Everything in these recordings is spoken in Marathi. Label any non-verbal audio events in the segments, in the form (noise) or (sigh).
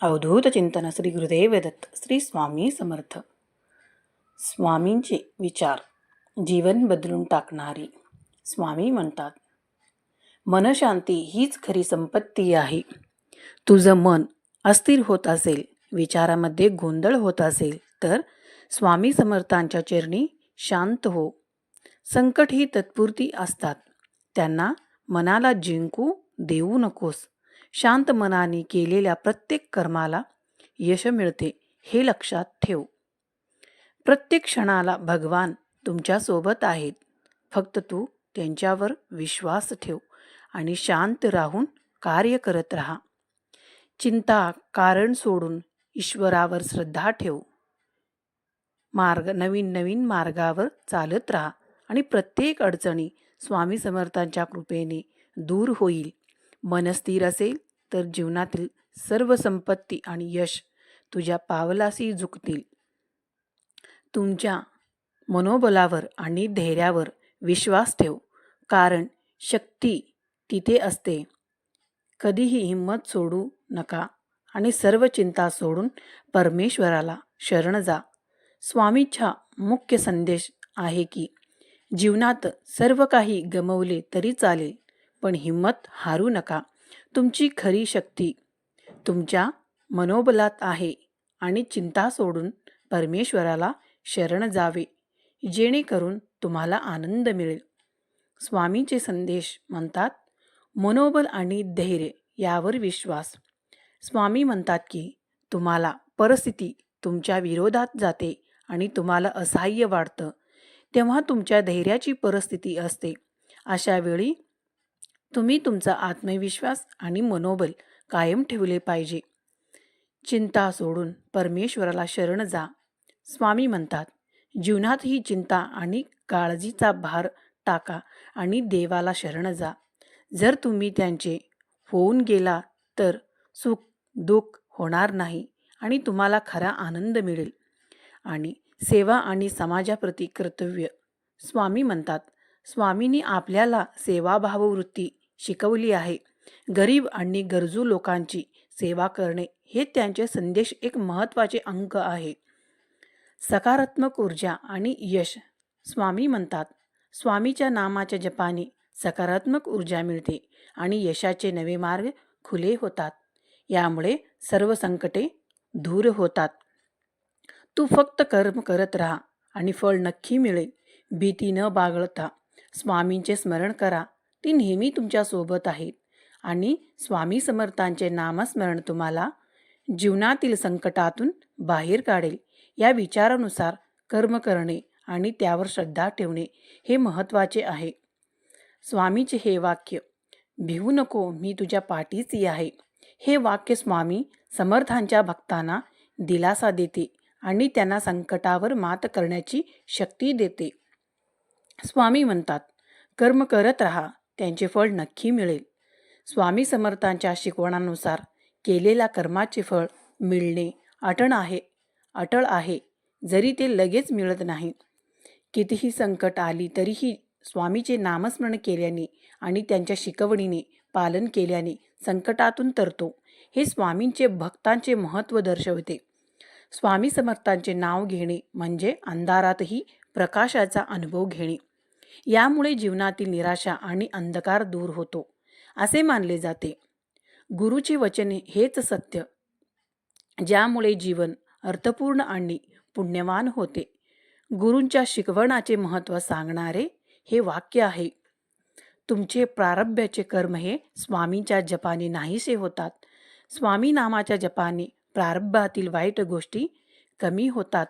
अवधूत चिंतन श्री गुरुदेव दत्त श्री स्वामी समर्थ. स्वामींचे विचार जीवन बदलून टाकणारी स्वामी म्हणतात मनशांती हीच खरी संपत्ती आहे. तुझं मन अस्थिर होत असेल विचारामध्ये गोंधळ होत असेल तर स्वामी समर्थांच्या चरणी शांत हो. संकट ही तत्पुरती असतात. त्यांना मनाला जिंकू देऊ नकोस. शांत मनाने केलेल्या प्रत्येक कर्माला यश मिळते हे लक्षात ठेव. प्रत्येक क्षणाला भगवान तुमच्यासोबत आहेत. फक्त तू त्यांच्यावर विश्वास ठेव आणि शांत राहून कार्य करत राहा. चिंता कारण सोडून ईश्वरावर श्रद्धा ठेव. मार्ग नवीन नवीन मार्गावर चालत राहा आणि प्रत्येक अडचणी स्वामी समर्थांच्या कृपेने दूर होईल. मन स्थिर असेल तर जीवनातील सर्व संपत्ती आणि यश तुझ्या पावलाशी झुकतील. तुमच्या मनोबलावर आणि धैर्यावर विश्वास ठेव कारण शक्ती तिथे असते. कधीही हिंमत सोडू नका आणि सर्व चिंता सोडून परमेश्वराला शरण जा. स्वामीच्या मुख्य संदेश आहे की जीवनात सर्व काही गमवले तरी चालेल. पण हिंमत हारू नका. तुमची खरी शक्ती तुमच्या मनोबलात आहे आणि चिंता सोडून परमेश्वराला शरण जावे जेणेकरून तुम्हाला आनंद मिळेल. स्वामीचे संदेश म्हणतात मनोबल आणि धैर्य यावर विश्वास. स्वामी म्हणतात की तुम्हाला परिस्थिती तुमच्या विरोधात जाते आणि तुम्हाला असहाय्य वाटतं तेव्हा तुमच्या धैर्याची परिस्थिती असते. अशा वेळी तुम्ही तुमचा आत्मविश्वास आणि मनोबल कायम ठेवले पाहिजे. चिंता सोडून परमेश्वराला शरण जा. स्वामी म्हणतात जीवनात ही चिंता आणि काळजीचा भार टाका आणि देवाला शरण जा. जर तुम्ही त्यांचे होऊन गेला तर सुख दुःख होणार नाही आणि तुम्हाला खरा आनंद मिळेल. आणि सेवा आणि समाजाप्रती कर्तव्य. स्वामी म्हणतात स्वामींनी आपल्याला सेवाभाववृत्ती शिकवली आहे. गरीब आणि गरजू लोकांची सेवा करणे हे त्यांचे संदेश एक महत्त्वाचे अंक आहे. सकारात्मक ऊर्जा आणि यश स्वामी म्हणतात. स्वामीच्या नामाच्या जपाने सकारात्मक ऊर्जा मिळते आणि यशाचे नवे मार्ग खुले होतात. यामुळे सर्व संकटे दूर होतात. तू फक्त कर्म करत राहा आणि फळ नक्की मिळेल. भीती न बागळता स्वामींचे स्मरण करा. ती नेहमी तुमच्यासोबत आहेत आणि स्वामी समर्थांचे नामस्मरण तुम्हाला जीवनातील संकटातून बाहेर काढेल. या विचारानुसार कर्म करणे आणि त्यावर श्रद्धा ठेवणे हे महत्त्वाचे आहे. स्वामीचे हे वाक्य भिवू नको मी तुझ्या पाठीची आहे. हे वाक्य स्वामी समर्थांच्या भक्तांना दिलासा देते आणि त्यांना संकटावर मात करण्याची शक्ती देते. स्वामी म्हणतात कर्म करत राहा त्यांचे फळ नक्की मिळेल. स्वामी समर्थांच्या शिकवणानुसार केलेल्या कर्माचे फळ मिळणे अटळ आहे अटळ आहे जरी ते लगेच मिळत नाही कितीही संकट आली तरीही स्वामीचे नामस्मरण केल्याने आणि त्यांच्या शिकवणीने पालन केल्याने संकटातून तरतो हे स्वामींचे भक्तांचे महत्त्व दर्शवते. स्वामी समर्थांचे नाव घेणे म्हणजे अंधारातही प्रकाशाचा अनुभव घेणे. यामुळे जीवनातील निराशा आणि अंधकार दूर होतो असे मानले जाते. गुरुची वचने हेच सत्य ज्यामुळे जीवन अर्थपूर्ण आणि पुण्यवान होते. गुरूंच्या शिकवणाचे महत्त्व सांगणारे हे वाक्य आहे तुमचे प्रारभ्याचे कर्म हे स्वामींच्या जपाने नाहीसे होतात. स्वामी नामाच्या जपाने प्रारंभातील वाईट गोष्टी कमी होतात.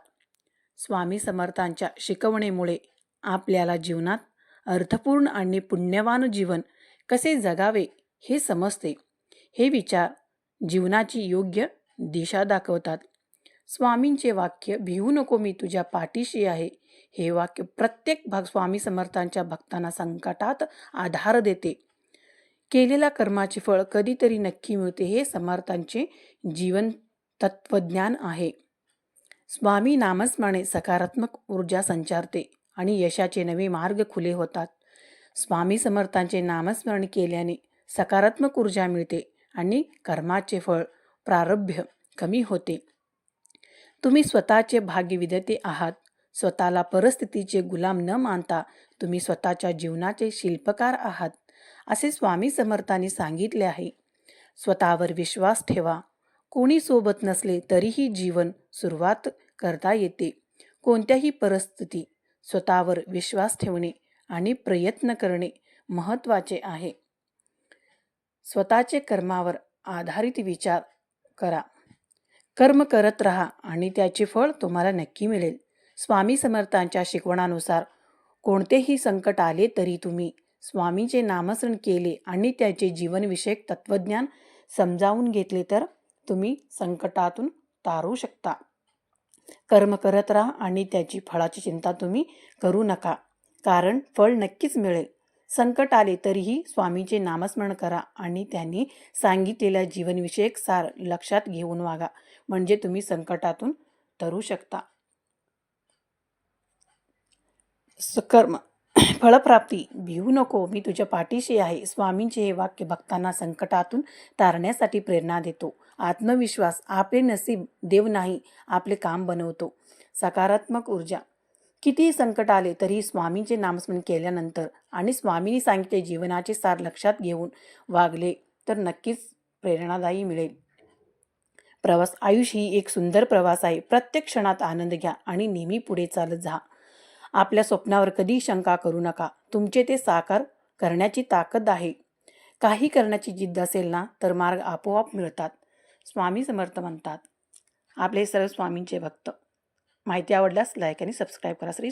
स्वामी समर्थांच्या शिकवणेमुळे आपल्याला जीवनात अर्थपूर्ण आणि पुण्यवान जीवन कसे जगावे हे समजते. हे विचार जीवनाची योग्य दिशा दाखवतात. स्वामींचे वाक्य भिवू नको मी तुझ्या पाठीशी आहे. हे वाक्य प्रत्येक भाग स्वामी समर्थांच्या भक्तांना संकटात आधार देते. केलेल्या कर्माचे फळ कधीतरी नक्की मिळते हे समर्थांचे जीवन तत्वज्ञान आहे. स्वामी नामस्मरणे सकारात्मक ऊर्जा संचारते. आणि यशाचे नवे मार्ग खुले होतात. स्वामी समर्थांचे नामस्मरण केल्याने सकारात्मक ऊर्जा मिळते आणि कर्माचे फळ प्रारभ्य कमी होते. तुम्ही स्वतःचे भाग्य विधते आहात. स्वतःला परिस्थितीचे गुलाम न मानता तुम्ही स्वतःच्या जीवनाचे शिल्पकार आहात असे स्वामी समर्थांनी सांगितले आहे. स्वतःवर विश्वास ठेवा. कोणी सोबत नसले तरीही जीवन सुरुवात करता येते. कोणत्याही परिस्थिती स्वतःवर विश्वास ठेवणे आणि प्रयत्न करणे महत्त्वाचे आहे. स्वतःचे कर्मावर आधारित विचार करा. कर्म करत राहा आणि त्याचे फळ तुम्हाला नक्की मिळेल. स्वामी समर्थांच्या शिकवणानुसार कोणतेही संकट आले तरी तुम्ही स्वामीचे नामस्मरण केले आणि त्याचे जीवनविषयक तत्वज्ञान समजावून घेतले तर तुम्ही संकटातून तारू शकता. कर्म करत राहा आणि त्याची फळाची चिंता तुम्ही करू नका. कारण फळ नक्कीच मिळेल. संकट आले तरीही स्वामीचे नामस्मरण करा आणि त्यांनी सांगितलेल्या जीवनविषयक सार लक्षात घेऊन वागा. म्हणजे तुम्ही संकटातून तरू शकता. सुकर्म (clears throat) फळप्राप्ती भिवू नको मी तुझ्या पाठीशी आहे. स्वामींचे हे वाक्य भक्तांना संकटातून तारण्यासाठी प्रेरणा देतो. आत्मविश्वास आपले नसीब देव नाही आपले काम बनवतो. सकारात्मक ऊर्जा. कितीही संकट आले तरी स्वामींचे नामस्मरण केल्यानंतर आणि स्वामींनी सांगितले जीवनाचे सार लक्षात घेऊन वागले तर नक्कीच प्रेरणादायी मिळेल. प्रवास आयुष ही एक सुंदर प्रवास आहे. प्रत्येक क्षणात आनंद घ्या आणि नेहमी पुढे चालत जा. आपल्या स्वप्नावर कधी शंका करू नका. तुमचे ते साकार करण्याची ताकद आहे. काही करण्याची जिद्द असेल ना तर मार्ग आपोआप मिळतात. स्वामी समर्थ म्हणतात. आपले सर्व स्वामींचे भक्त. माहिती आवडल्यास लाईक आणि सबस्क्राईब करा. श्री